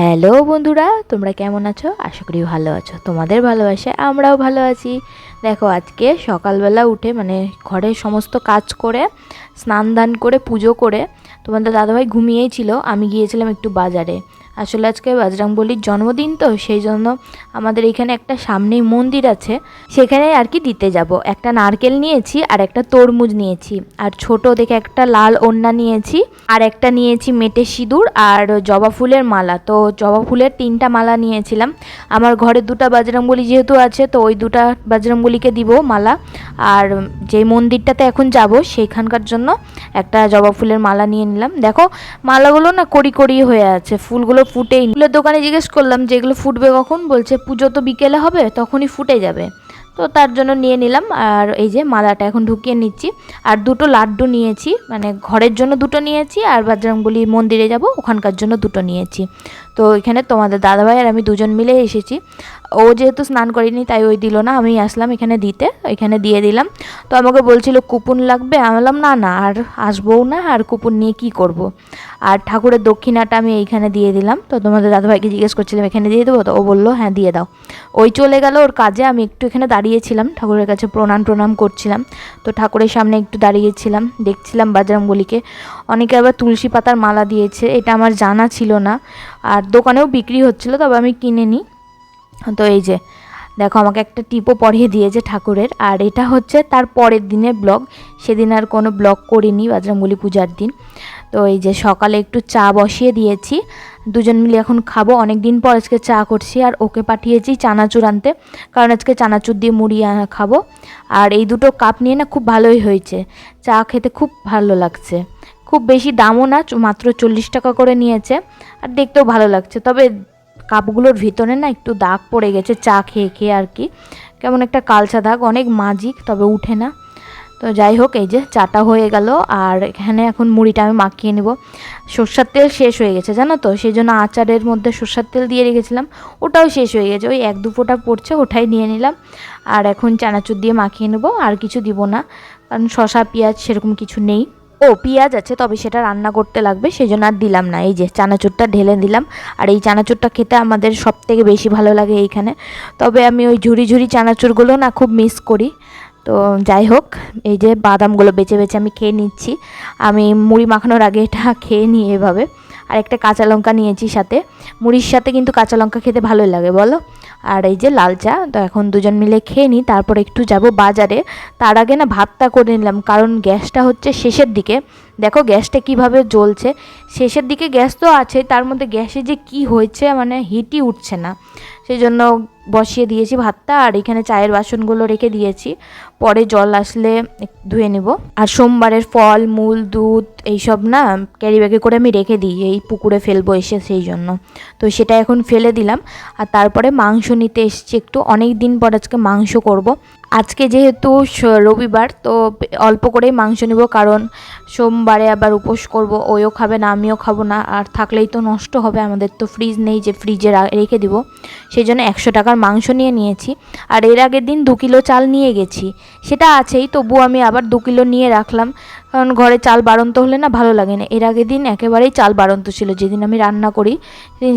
Hello বন্ধুরা, তোমরা কেমন আছো? আশা করি ভালো আছো। তোমাদের ভালোবাসে আমরাও ভালো আছি। দেখো, আজকে সকালবেলা উঠে মানে ঘরের সমস্ত কাজ করে, স্নান দান করে, পুজো করে তোমাদের দাদাভাই ঘুমিয়েই ছিল। আমি গিয়েছিলাম একটু বাজারে। আসলে আজকে বজরংবলির জন্মদিন তো, সেই জন্য আমাদের এখানে একটা সামনেই মন্দির আছে। সেখানে আর কি দিতে যাব। একটা নারকেল নিয়েছি আর একটা তরমুজ নিয়েছি। আর ছোট দেখে একটা লাল ওন্না নিয়েছি আর একটা নিয়েছি মেটে সিঁদুর আর জবা ফুলের মালা। তো জবা ফুলের তিনটা মালা নিয়েছিলাম। আমার ঘরে দুটা বজরংবলি যেহেতু আছে, তো ওই দুটা বজরংবলিকে দিব মালা। আর যে মন্দিরটাতে এখন যাব, সেইখানকার জন্য একটা জবা ফুলের মালা নিয়ে নিলাম। দেখো, মালাগুলো না কড়ি কড়ি হয়ে আছে। ফুলগুলো ফুটেই। ফুলের দোকানে জিজ্ঞেস করলাম যে, এগুলো ফুটবে কখন? বলছে, পুজো তো বিকেলে হবে, তখনই ফুটে যাবে। তো তার জন্য নিয়ে নিলাম, আর এই যে মালাটা এখন ঢুকিয়ে নিচ্ছি। আর দুটো লাড্ডু নিয়েছি মানে ঘরের জন্য দুটো নিয়েছি, আর বজরংবলী মন্দিরে যাব, ওখানকার জন্য দুটো নিয়েছি। তো এখানে তোমাদের দাদাভাই আর আমি দুজন মিলে এসেছি। ও যেহেতু স্নান করিনি, তাই ওই দিল না, আমি আসলাম এখানে দিতে, এখানে দিয়ে দিলাম। তো আমাকে বলছিল, কুপন লাগবে? আমি বললাম, না না, আর আসবও না, আর কুপন নিয়ে কি করব। আর ঠাকুরের দক্ষিণাটা আমি এইখানে দিয়ে দিলাম। তো তোমাদের দাদাভাইকে জিজ্ঞেস করছিলাম, এখানে দিয়ে দেবো? তো ও বলল হ্যাঁ দিয়ে দাও। ওই চলে গেল ওর কাজে, আমি একটু এখানে দাঁড়িয়েছিলাম, ঠাকুরের কাছে প্রণাম প্রণাম করছিলাম। তো ঠাকুরের সামনে একটু দাঁড়িয়েছিলাম, দেখছিলাম বাজরাংবলিকে অনেকে আবার তুলসী পাতার মালা দিয়েছে, এটা আমার জানা ছিল না। আর দোকানেও বিক্রি হচ্ছিল, তবে আমি কিনে নিই। তো এই যে, দেখো আমাকে একটা টিপও পড়িয়ে দিয়েছে ঠাকুরের, আর এটা হচ্ছে তার পরের দিনের ব্লগ। সেদিন আর কোনো ব্লগ করিনি বাজরাঙ্গুলি পূজার দিন। তো এই যে সকালে একটু চা বসিয়ে দিয়েছি। দুজন মিলে এখন খাব। অনেক দিন পর আজকে চা করছি আর ওকে পাঠিয়েছি চানাচুর আনতে, কারণ আজকে চানাচুর দিয়ে মুড়ি খাব। আর এই দুটো কাপ নিয়ে না খুব ভালোই হয়েছে। চা খেতে খুব ভালো লাগছে। খুব বেশি দামও না মাত্র চল্লিশ টাকা করে নিয়েছে। আর দেখতেও ভালো লাগছে। তবে কাপগুলোর ভিতরে না একটু দাগ পড়ে গেছে, চা খেয়ে খেয়ে আর কি। কেমন একটা কালচা দাগ, অনেক মাজিক, তবে উঠে না। তো যাই হোক, এই যে চাটা হয়ে গেল, আর এখানে এখন মুড়িটা আমি মাখিয়ে নেব। সর্ষার তেল শেষ হয়ে গেছে, জানো তো? সেই জন্য আচারের মধ্যে সর্ষার তেল দিয়ে রেখেছিলাম। ওটাও শেষ হয়ে গেছে, ওই এক দু ফোঁটা পড়ছে, ওটাই নিয়ে নিলাম। আর এখন চানাচুর দিয়ে মাখিয়ে নেব, আর কিছু দিব না। কারণ শশা পেঁয়াজ সেরকম কিছু নেই। ও পেঁয়াজ আছে, তবে সেটা রান্না করতে লাগবে সেই জন্য আর দিলাম না। এই যে চানাচুরটা ঢেলে দিলাম, আর এই চানাচুরটা খেতে আমাদের সব থেকে বেশি ভালো লাগে এইখানে। তবে আমি ওই ঝুড়ি ঝুড়ি চানাচুরগুলো না খুব মিস করি। তো যাই হোক, এই যে বাদামগুলো বেছে বেছে আমি খেয়ে নিচ্ছি। আমি মুড়ি মাখানোর আগে এটা খেয়ে নিই এভাবে। আর একটা কাঁচা লঙ্কা নিয়েছি সাথে। মুড়ির সাথে কিন্তু কাঁচা লঙ্কা খেতে ভালোই লাগে, বলো? আর এই যে লাল চা, তো এখন দুজন মিলে খেয়ে নিই, তারপর একটু যাব বাজারে। তার আগে না ভাতটা করে নিলাম, কারণ গ্যাসটা হচ্ছে শেষের দিকে। দেখো গ্যাসটা কীভাবে জ্বলছে। শেষের দিকে গ্যাস তো আছে, তার মধ্যে গ্যাসে যে কি হয়েছে মানে হিটই উঠছে না। সেই জন্য বসিয়ে দিয়েছি ভাতটা, আর এখানে চায়ের বাসনগুলো রেখে দিয়েছি। পরে জল আসলে ধুয়ে নেব। আর সোমবারের ফল, মূল, দুধ এইসব না ক্যারি ব্যাগে করে আমি রেখে দিই, এই পুকুরে ফেলব এসে সেই জন্য। তো সেটা এখন ফেলে দিলাম। আর তারপরে মাংস নিতে এসেছি একটু, অনেক দিন পর আজকে মাংস করব। আজকে যেহেতু রবিবার, তো অল্প করেই মাংস নেব, কারণ সোমবারে আবার উপোস করব, ওইও খাবে না, আমিও খাব না। আর থাকলেই তো নষ্ট হবে, আমাদের তো ফ্রিজ নেই যে ফ্রিজে রেখে দিব। সেই জন্য একশো টাকার মাংস নিয়ে নিয়েছি। আর এর আগের দিন দু কিলো চাল নিয়ে গেছি। সেটা আছেই তবু আমি আবার দু কিলো নিয়ে রাখলাম। কারণ ঘরে চাল বাড়ন্ত হলে না ভালো লাগে না। এর আগের দিন একেবারেই চাল বাড়ন্ত ছিল, যেদিন আমি রান্না করি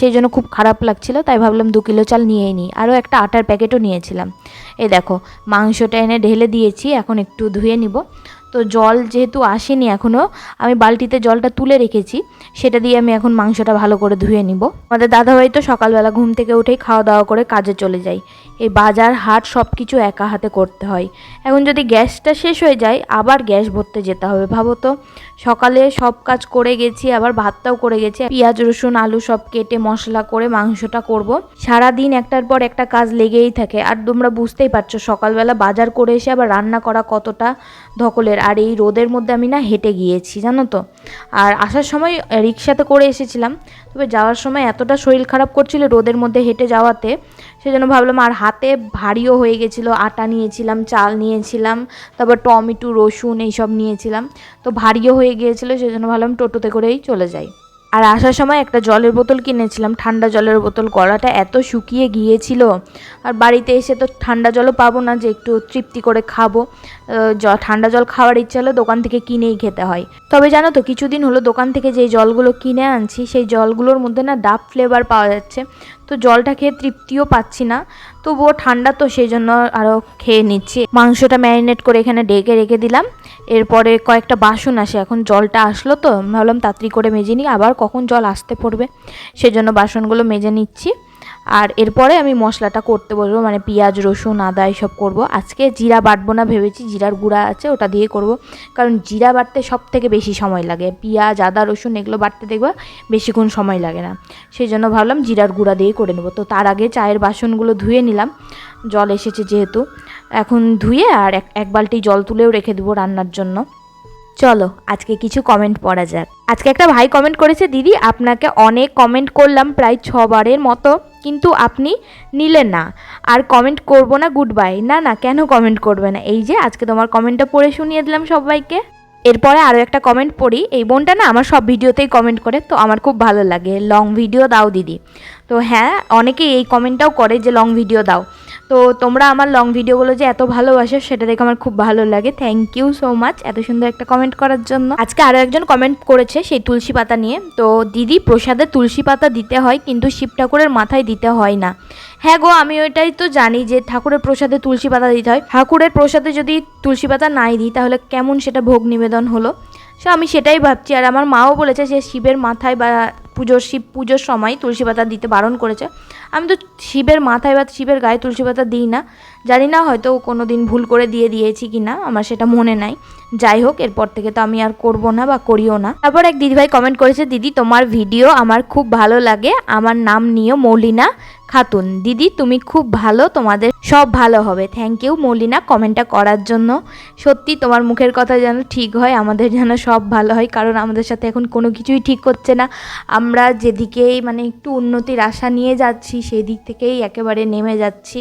সেই জন্য খুব খারাপ লাগছিল, তাই ভাবলাম দু কিলো চাল নিয়েই নিই। আরও একটা আটার প্যাকেটও নিয়েছিলাম। এই দেখো, মাংসটা এনে ঢেলে দিয়েছি, এখন একটু ধুয়ে নিব। তো জল যেহেতু আসেনি এখনও আমি বালতিতে জলটা তুলে রেখেছি, সেটা দিয়ে আমি এখন মাংসটা ভালো করে ধুয়ে নিব। আমাদের দাদাভাই তো সকালবেলা ঘুম থেকে উঠেই খাওয়া দাওয়া করে কাজে চলে যায়। এই বাজার, হাট সব কিছু একা হাতে করতে হয়। এখন যদি গ্যাসটা শেষ হয়ে যায়, আবার গ্যাস ভরতে যেতে হবে, ভাবো তো। সকালে সব কাজ করে গেছি, আবার ভাতটাও করে গেছি। পেঁয়াজ, রসুন, আলু সব কেটে মশলা করে মাংসটা করব। সারা দিন একটার পর একটা কাজ লেগেই থাকে। আর তোমরা বুঝতেই পারছ, সকালবেলা বাজার করে এসে আবার রান্না করা কতটা ধকলের আর এই রোদের মধ্যে আমি না হেঁটে গিয়েছি, জানো তো। আর আসার সময় রিক্সাতে করে এসেছিলাম, তবে যাওয়ার সময় এতটা শরীর খারাপ করছিল রোদের মধ্যে হেঁটে যাওয়াতে, সেজন্য ভাবলাম আর হাতে ভারীও হয়ে গেছিল, আটা নিয়েছিলাম, চাল নিয়েছিলাম, তারপর টমেটো, রসুন এইসব নিয়েছিলাম, তো ভারীও হয়ে গিয়েছিল, সেজন্য ভাবলাম টোটোতে করেই চলে যাই। আর আসার সময় একটা জলের বোতল কিনেছিলাম, ঠান্ডা জলের বোতল। গলাটা এত শুকিয়ে গিয়েছিল। আর বাড়িতে এসে তো ঠান্ডা জলও পাবো না, যে একটু তৃপ্তি করে খাব। ঠান্ডা জল খাওয়ার ইচ্ছা হলে দোকান থেকে কিনেই খেতে হয়। তবে জানো তো, কিছুদিন হলো দোকান থেকে যে জলগুলো কিনে আনছি, সেই জলগুলোর মধ্যে না ডাব ফ্লেভার পাওয়া যাচ্ছে। তো জলটা খেয়ে তৃপ্তিও পাচ্ছি না। তবুও ঠান্ডা তো সেই জন্য আরও খেয়ে নিচ্ছি। মাংসটা ম্যারিনেট করে এখানে ডেকে রেখে দিলাম। এরপরে কয়েকটা বাসন আসে। এখন জলটা আসলো তো, ভাবলাম তাড়াতাড়ি করে মেজে নিই। আবার কখন জল আসতে পড়বে, সেজন্য বাসনগুলো মেজে নিচ্ছি। আর এরপরে আমি মশলাটা করতে বলব মানে পেঁয়াজ, রসুন, আদা এসব করব। আজকে জিরা বাটবো না ভেবেছি, জিরার গুঁড়া আছে ওটা দিয়ে করব। কারণ জিরা বাটতে সব থেকে বেশি সময় লাগে। পেঁয়াজ, আদা, রসুন এগুলো বাটতে দেখবা বেশিক্ষণ সময় লাগে না। সেই জন্য ভাবলাম জিরার গুঁড়া দিয়ে করে নেব। তো তার আগে চায়ের বাসনগুলো ধুয়ে নিলাম। জল এসেছে যেহেতু। এখন ধুয়ে আর এক এক বালতি জল তুলেও রেখে দেবো রান্নার জন্য। চলো, আজকে কিছু কমেন্ট পড়া যাক। আজকে একটা ভাই কমেন্ট করেছে, দিদি, আপনাকে অনেক কমেন্ট করলাম প্রায় ছবারের মতো। কিন্তু আপনি নিলেন না। আর কমেন্ট করব না গুড বাই না না, কেন কমেন্ট করবে না? এই যে, আজকে তোমার কমেন্টটা পড়ে শুনিয়ে দিলাম সবাইকে। এরপরে আরও একটা কমেন্ট পড়ি। এই বোনটা না আমার সব ভিডিওতেই কমেন্ট করে, তো আমার খুব ভালো লাগে। লং ভিডিও দাও দিদি। তো হ্যাঁ অনেকেই এই কমেন্টটাও করে যে লং ভিডিও দাও। তো তোমরা আমার লং ভিডিওগুলো যে এত ভালোবাসো, সেটা দেখে আমার খুব ভালো লাগে। থ্যাংক ইউ সো মাচ এত সুন্দর একটা কমেন্ট করার জন্য। আজকে আরও একজন কমেন্ট করেছে সেই তুলসী পাতা নিয়ে। তো দিদি, প্রসাদে তুলসী পাতা দিতে হয়, কিন্তু শিব ঠাকুরের মাথায় দিতে হয় না। হ্যাঁ গো, আমি ওইটাই তো জানি যে ঠাকুরের প্রসাদে তুলসী পাতা দিতে হয়। ঠাকুরের প্রসাদে যদি তুলসী পাতা নাই দিই, তাহলে কেমন সেটা ভোগ নিবেদন হলো? সো আমি সেটাই ভাবছি। আর আমার মাও বলেছে যে শিবের মাথায় বা পুজোর শিব, পুজোর সময় তুলসী পাতা দিতে বারণ করেছে। আমি তো শিবের মাথায় বা শিবের গায়ে তুলসী পাতা দিই না। জানি না হয়তো কোনো দিন ভুল করে দিয়ে দিয়েছি কি না আমার সেটা মনে নাই। যাই হোক, এরপর থেকে তো আমি আর করব না বা করিও না। তারপর এক দিদিভাই কমেন্ট করেছে, দিদি, তোমার ভিডিও আমার খুব ভালো লাগে। আমার নাম নিও মৌলিনা খাতুন। দিদি, তুমি খুব ভালো, তোমাদের সব ভালো হবে। থ্যাংক ইউ মৌলিনা কমেন্টটা করার জন্য। সত্যি তোমার মুখের কথা যেন ঠিক হয়, আমাদের যেন সব ভালো হয়, কারণ আমাদের সাথে এখন কোনো কিছুই ঠিক হচ্ছে না। আমরা যেদিকেই মানে একটু উন্নতির আশা নিয়ে যাচ্ছি সেই দিক থেকেই একেবারে নেমে যাচ্ছি।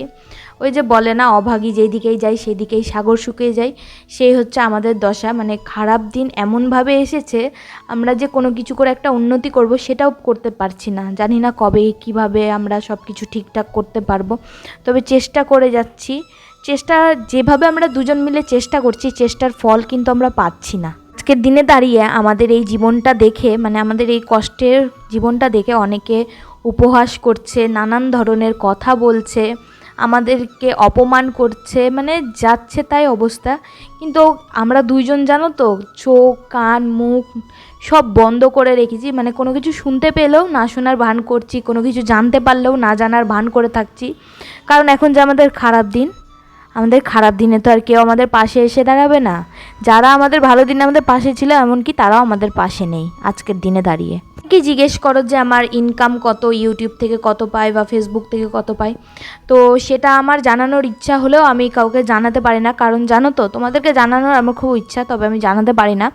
ওই যে বলে না, অভাগী যেদিকেই যাই সেদিকেই সাগর শুকিয়ে যায়। সেই হচ্ছে আমাদের দশা। মানে খারাপ দিন এমনভাবে এসেছে, আমরা যে কোনো কিছু করে একটা উন্নতি করব সেটাও করতে পারছি না। জানি না কবে, কীভাবে আমরা সব কিছু ঠিকঠাক করতে পারব। তবে চেষ্টা করে যাচ্ছি। চেষ্টা, যেভাবে আমরা দুজন মিলে চেষ্টা করছি, চেষ্টার ফল কিন্তু আমরা পাচ্ছি না। আজকের দিনে দাঁড়িয়ে আমাদের এই জীবনটা দেখে মানে আমাদের এই কষ্টের জীবনটা দেখে অনেকে উপহাস করছে, নানান ধরনের কথা বলছে। আমাদেরকে অপমান করছে মানে যাচ্ছে তাই অবস্থা। কিন্তু আমরা দুইজন, জানো তো, চোখ, কান, মুখ সব বন্ধ করে রেখেছি। মানে কোনো কিছু শুনতে পেলেও, না শোনার ভান করছি, কোনো কিছু জানতে পারলেও, না জানার ভান করে থাকছি। কারণ এখন যে আমাদের খারাপ দিন, আমাদের খারাপ দিনে তো আর কেউ আমাদের পাশে এসে দাঁড়াবে না। যারা আমাদের ভালো দিনে আমাদের পাশে ছিল, এমনকি তারাও আমাদের পাশে নেই আজকের দিনে দাঁড়িয়ে। কি জিজ্ঞেস করো যে আমার ইনকাম কত ইউটিউব থেকে কত পাই বা ফেসবুক থেকে কত পাই। তো সেটা আমার জানানোর ইচ্ছা হলেও আমি কাউকে জানাতে পারি না। কারণ জানো তো, তোমাদেরকে জানানোর আমার খুব ইচ্ছা, তবে আমি জানাতে পারি না।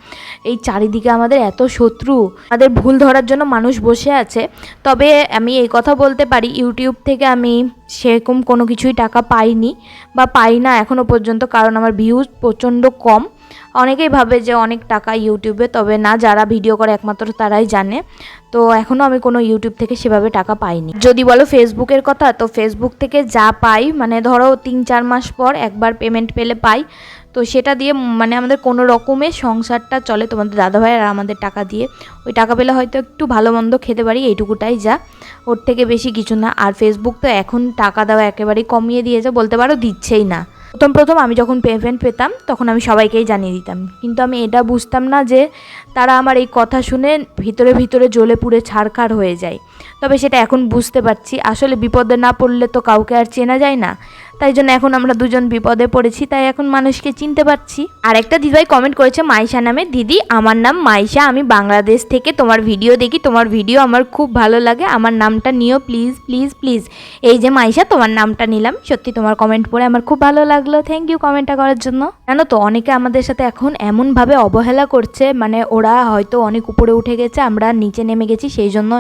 এই চারিদিকে আমাদের এত শত্রু, আমাদের ভুল ধরার জন্য মানুষ বসে আছে। তবে আমি এই কথা বলতে পারি ইউটিউব থেকে আমি সেরকম কোনো কিছুই টাকা পাইনি বা পাই না এখনও পর্যন্ত, কারণ আমার ভিউজ প্রচণ্ড কম। অনেকেই ভাবে যে অনেক টাকা ইউটিউবে, তবে না, যারা ভিডিও করে একমাত্র তারাই জানে। তো এখনও আমি কোনো ইউটিউব থেকে সেভাবে টাকা পাইনি। যদি বলো ফেসবুকের কথা, তো ফেসবুক থেকে যা পাই মানে ধরো তিন, চার মাস পর একবার পেমেন্ট পেলে পাই, তো সেটা দিয়ে মানে আমাদের কোনো রকমের সংসারটা চলে তোমাদের দাদাভাই আর আমাদের টাকা দিয়ে। ওই টাকা পেলে হয়তো একটু ভালো মন্দ খেতে পারি, এইটুকুটাই যা। ওর থেকে বেশি কিছু না। আর ফেসবুক তো এখন টাকা দেওয়া একেবারেই কমিয়ে দিয়েছে, বলতে পারো দিচ্ছেই না। প্রথম প্রথম আমি যখন পেমেন্ট পেতাম, তখন আমি সবাইকেই জানিয়ে দিতাম। কিন্তু আমি এটা বুঝতাম না যে তারা আমার এই কথা শুনে ভিতরে ভিতরে জ্বলে পুড়ে ছাড়খাড় হয়ে যায়। তবে সেটা এখন বুঝতে পারছি। আসলে বিপদে না পড়লে তো কাউকে আর চেনা যায় না। তাই জন্য এখন আমরা দুজন বিপদে পড়েছি, তাই এখন মানুষকে চিনতে পারছি। আর একটা দিদিভাই কমেন্ট করেছে, মাইশা নামে দিদি, আমার নাম মাইশা, আমি বাংলাদেশ থেকে, তোমার ভিডিও দেখি, তোমার ভিডিও আমার খুব ভালো লাগে, আমার নামটা নিও প্লিজ প্লিজ প্লিজ এই যে মাইশা, তোমার নামটা নিলাম, সত্যি তোমার কমেন্ট পড়ে আমার খুব ভালো লাগল থ্যাংক ইউ কমেন্টটা করার জন্য। জানো তো, অনেকে আমাদের সাথে এখন এমনভাবে অবহেলা করছে মানে ওরা হয়তো অনেক উপরে উঠে গেছে, আমরা নিচে নেমে গেছি, সেই জন্য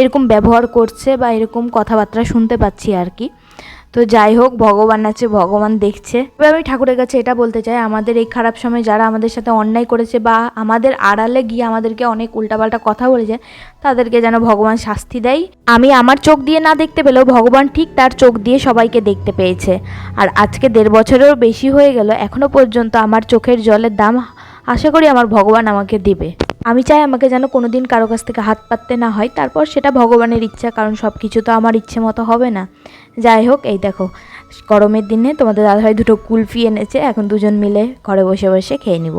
এরকম ব্যবহার করছে বা এরকম কথাবার্তা শুনতে পাচ্ছি আর কি। তো যাই হোক, ভগবান আছে, ভগবান দেখছে। তবে আমি ঠাকুরের কাছে এটা বলতে চাই, আমাদের এই খারাপ সময় যারা আমাদের সাথে অন্যায় করেছে বা আমাদের আড়ালে গিয়ে আমাদেরকে অনেক উল্টাপাল্টা কথা বলেছে, তাদেরকে যেন ভগবান শাস্তি দেয়। আমি আমার চোখ দিয়ে না দেখতে পেলেও ভগবান ঠিক তার চোখ দিয়ে সবাইকে দেখতে পেয়েছে। আর আজকে দেড় বছরেরও বেশি হয়ে গেল এখনও পর্যন্ত আমার চোখের জলের দাম আশা করি আমার ভগবান আমাকে দিবে। আমি চাই আমাকে যেন কোনো দিন কারও কাছ থেকে হাত পাততে না হয়। তারপর সেটা ভগবানের ইচ্ছা, কারণ সব কিছু তো আমার ইচ্ছে মতো হবে না। যাই হোক, এই দেখো, গরমের দিনে তোমাদের দাদাভাই দুটো কুলফি এনেছে। এখন দুজন মিলে ঘরে বসে বসে খেয়ে নিব।